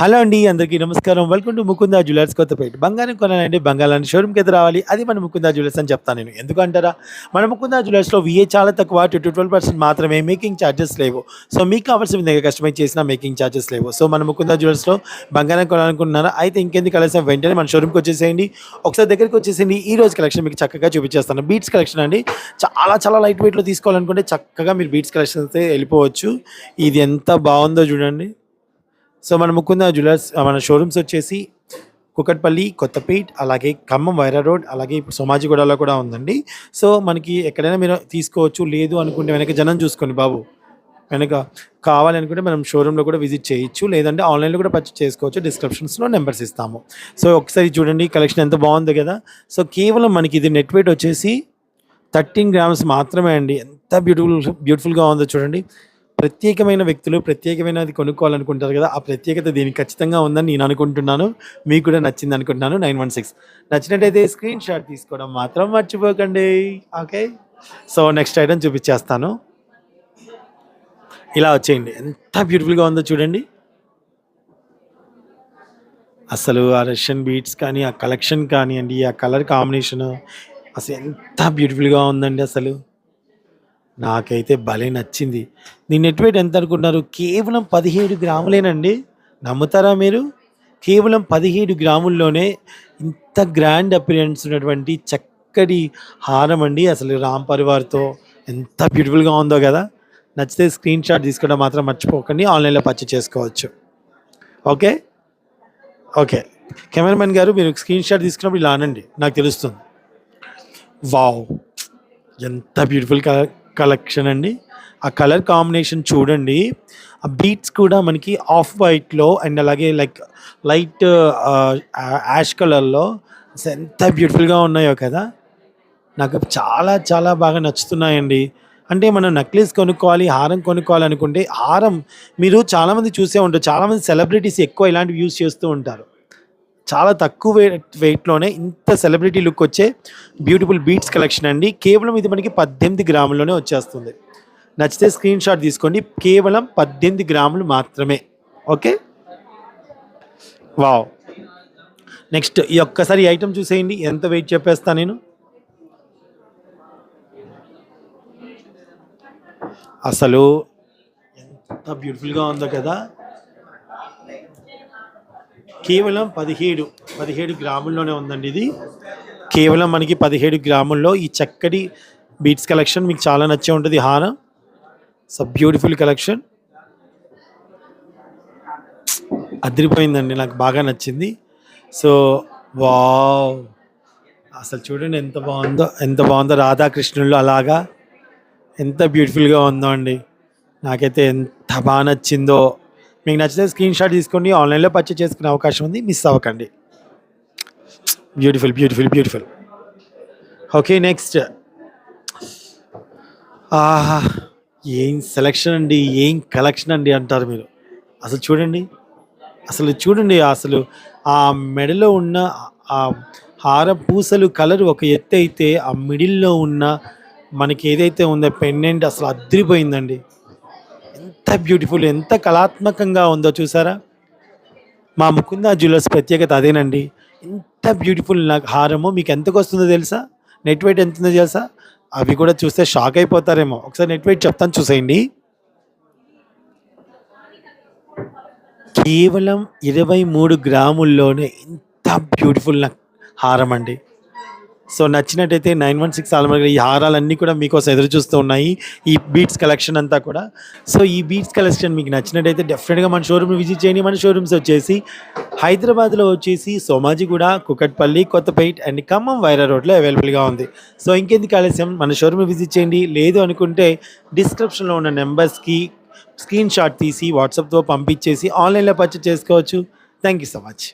Hello అండి అందరికీ నమస్కారం. Welcome to Mukunda jewellers Kothapeta. బంగారం కొనాలంటే బంగారాన్ని షోరూమ్కి ఎదురు రావాలి. అది మన ముకుందా జ్యువెలర్స్ అని చెప్తాను నేను. ఎందుకంటారా? మన ముకుందా జ్యువెలర్స్లో విఏ చాలా తక్కువ టు ట్వెల్వ్ పర్సెంట్ మాత్రమే మేకింగ్ ఛార్జెస్ లేవు. సో మీకు కావాల్సిన విధంగా కస్టమైజ్ చేసిన మేకింగ్ ఛార్జెస్ లేవు. సో మన ముకుందా జ్యువెలర్స్లో బంగారం కొనాలనుకుంటున్నారా? అయితే ఇంకెందుకు కలిసిన వెంటనే మన షోరూమ్కి వచ్చేసేయండి. ఒకసారి దగ్గరికి వచ్చేసేయండి. ఈ రోజు కలెక్షన్ మీకు చక్కగా చూపించేస్తాను. బీట్స్ కలెక్షన్ అండి. చాలా చాలా లైట్ వెయిట్లో తీసుకోవాలనుకుంటే చక్కగా మీరు బీట్స్ కలెక్షన్ అయితే వెళ్ళిపోవచ్చు. ఇది ఎంత బాగుందో చూడండి. సో మన ముకుంద జ్యువెలర్స్ మన షోరూమ్స్ వచ్చేసి కుకట్పల్లి కొత్తపేట్ అలాగే ఖమ్మం వైరా రోడ్ అలాగే ఇప్పుడు సోమాజిగూడలో కూడా ఉందండి. సో మనకి ఎక్కడైనా మీరు తీసుకోవచ్చు లేదు అనుకుంటే వెనక జనం చూసుకోండి బాబు. వెనక కావాలనుకుంటే మనం షోరూంలో కూడా విజిట్ చేయొచ్చు లేదంటే ఆన్లైన్లో కూడా పర్చేస్ చేసుకోవచ్చు డిస్క్రిప్షన్స్లో నెంబర్స్ ఇస్తాము. సో ఒకసారి చూడండి కలెక్షన్ ఎంత బాగుంది కదా. సో కేవలం మనకి ఇది నెట్ వెయిట్ వచ్చేసి థర్టీన్ గ్రామ్స్ మాత్రమే అండి. ఎంత బ్యూటిఫుల్ బ్యూటిఫుల్గా ఉందో చూడండి. ప్రత్యేకమైన వ్యక్తులు ప్రత్యేకమైనది కొనుక్కోవాలనుకుంటారు కదా ఆ ప్రత్యేకత దీనికి ఖచ్చితంగా ఉందని నేను అనుకుంటున్నాను. మీకు కూడా నచ్చింది అనుకుంటున్నాను. Nine one six. నచ్చినట్టయితే స్క్రీన్ షాట్ తీసుకోవడం మాత్రం మర్చిపోకండి. ఓకే? సో నెక్స్ట్ ఐటమ్ చూపించేస్తాను. ఇలా వచ్చేయండి. ఎంత బ్యూటిఫుల్గా ఉందో చూడండి. అసలు ఆ రష్యన్ బీట్స్ కానీ ఆ కలెక్షన్ కానివ్వండి ఆ కలర్ కాంబినేషన్ అసలు ఎంత బ్యూటిఫుల్గా ఉందండి అసలు. నాకైతే భలే నచ్చింది. దీని నెట్ వెయిట్ ఎంత అనుకుంటున్నారు? కేవలం పదిహేడు గ్రాములేనండి. నమ్ముతారా మీరు? కేవలం పదిహేడు గ్రాముల్లోనే ఇంత గ్రాండ్ అపిరియన్స్ ఉన్నటువంటి చక్కటి హారం అండి అసలు రామ్ పరివార్తో ఎంత బ్యూటిఫుల్గా ఉందో కదా. నచ్చితే స్క్రీన్ షాట్ తీసుకోవడం మాత్రం మర్చిపోకండి. ఆన్లైన్లో పర్చేస్ చేసుకోవచ్చు. ఓకే? ఓకే. కెమెరామెన్ గారు మీరు స్క్రీన్ షాట్ తీసుకున్నప్పుడు ఇలా అనండి. నాకు తెలుస్తుంది. వావ్! ఎంత బ్యూటిఫుల్ కలెక్షన్ అండి. ఆ కలర్ కాంబినేషన్ చూడండి. ఆ బీట్స్ కూడా మనకి ఆఫ్ వైట్లో అండ్ అలాగే లైక్ లైట్ యాష్ కలర్లో. ఎంత బ్యూటిఫుల్గా ఉన్నాయో కదా. నాకు చాలా చాలా బాగా నచ్చుతున్నాయండి. అంటే మనం నక్లెస్ కొనుక్కోవాలి హారం కొనుక్కోవాలి అనుకుంటే హారం మీరు చాలామంది చూసే ఉంటారు. చాలామంది సెలబ్రిటీస్ ఎక్కువ ఇలాంటివి యూస్ చేస్తూ ఉంటారు. చాలా తక్కువ వెయిట్ వెయిట్లోనే ఇంత సెలబ్రిటీ లుక్ వచ్చే బ్యూటిఫుల్ బీట్స్ కలెక్షన్ అండి. కేవలం ఇది మనకి పద్దెనిమిది గ్రాముల్లోనే వచ్చేస్తుంది. నచ్చితే స్క్రీన్ షాట్ తీసుకోండి. కేవలం పద్దెనిమిది గ్రాములు మాత్రమే. ఓకే? వావ్ నెక్స్ట్ ఈ ఒక్కసారి ఈ ఐటమ్ చూసేయండి. ఎంత వెయిట్ చెప్పేస్తా నేను? అసలు ఎంత బ్యూటిఫుల్గా ఉందో కదా. కేవలం పదిహేడు పదిహేడు గ్రాముల్లోనే ఉందండి ఇది. కేవలం మనకి పదిహేడు గ్రాముల్లో ఈ చక్కటి బీట్స్ కలెక్షన్ మీకు చాలా నచ్చే ఉంటుంది. హారం సో బ్యూటిఫుల్ కలెక్షన్. అదిరిపోయిందండి నాకు బాగా నచ్చింది. So wow! అసలు చూడండి ఎంత బాగుందో ఎంత బాగుందో రాధాకృష్ణుల్లో అలాగా ఎంత బ్యూటిఫుల్గా ఉందో అండి. నాకైతే ఎంత బాగా నచ్చిందో మీకు నచ్చితే స్క్రీన్ షాట్ తీసుకోండి. ఆన్లైన్లో పర్చేస్ చేసుకునే అవకాశం ఉంది. మిస్ అవ్వకండి. Beautiful beautiful beautiful okay next ఆహా ఏం సెలక్షన్ అండి? ఏం కలెక్షన్ అండి అంటారు మీరు? అసలు చూడండి. అసలు చూడండి అసలు ఆ మెడలో ఉన్న ఆ హార పూసలు కలర్ ఒక ఎత్తు అయితే ఆ మిడిల్లో ఉన్న మనకి ఏదైతే ఉందో పెండెంట్ అసలు అద్దరిపోయిందండి ఎంత బ్యూటిఫుల్ ఎంత కళాత్మకంగా ఉందో చూసారా? మా ముకుంద జ్యువెలర్స్ ప్రత్యేకత అదేనండి. ఎంత బ్యూటిఫుల్ నాకు హారము మీకు ఎంతకు వస్తుందో తెలుసా? నెట్ వెయిట్ ఎంత ఉందో తెలుసా? అవి కూడా చూస్తే షాక్ అయిపోతారేమో. ఒకసారి నెట్ వెయిట్ చెప్తాను చూసేయండి. కేవలం ఇరవై మూడు గ్రాముల్లోనే ఇంత బ్యూటిఫుల్ నాకు హారం అండి సో నచ్చినట్టయితే నైన్ వన్ సిక్స్ ఆల్మర్ ఈ హారాలన్నీ కూడా మీకోసం ఎదురు చూస్తూ ఉన్నాయి. ఈ బీట్స్ కలెక్షన్ అంతా కూడా. సో ఈ బీట్స్ కలెక్షన్ మీకు నచ్చినట్టయితే డెఫినెట్గా మన షోరూమ్ విజిట్ చేయండి. మన షోరూమ్స్ వచ్చేసి హైదరాబాద్లో వచ్చేసి సోమాజిగూడ కుకట్పల్లి కొత్తపేట్ అండ్ ఖమ్మం వైరా రోడ్లో అవైలబుల్గా ఉంది. సో ఇంకెందుకు ఆలస్యం? మన షోరూమ్ విజిట్ చేయండి. లేదు అనుకుంటే డిస్క్రిప్షన్లో ఉన్న నెంబర్స్కి స్క్రీన్ షాట్ తీసి వాట్సాప్తో పంపించేసి ఆన్లైన్లో పర్చేస్ చేసుకోవచ్చు. Thank you so much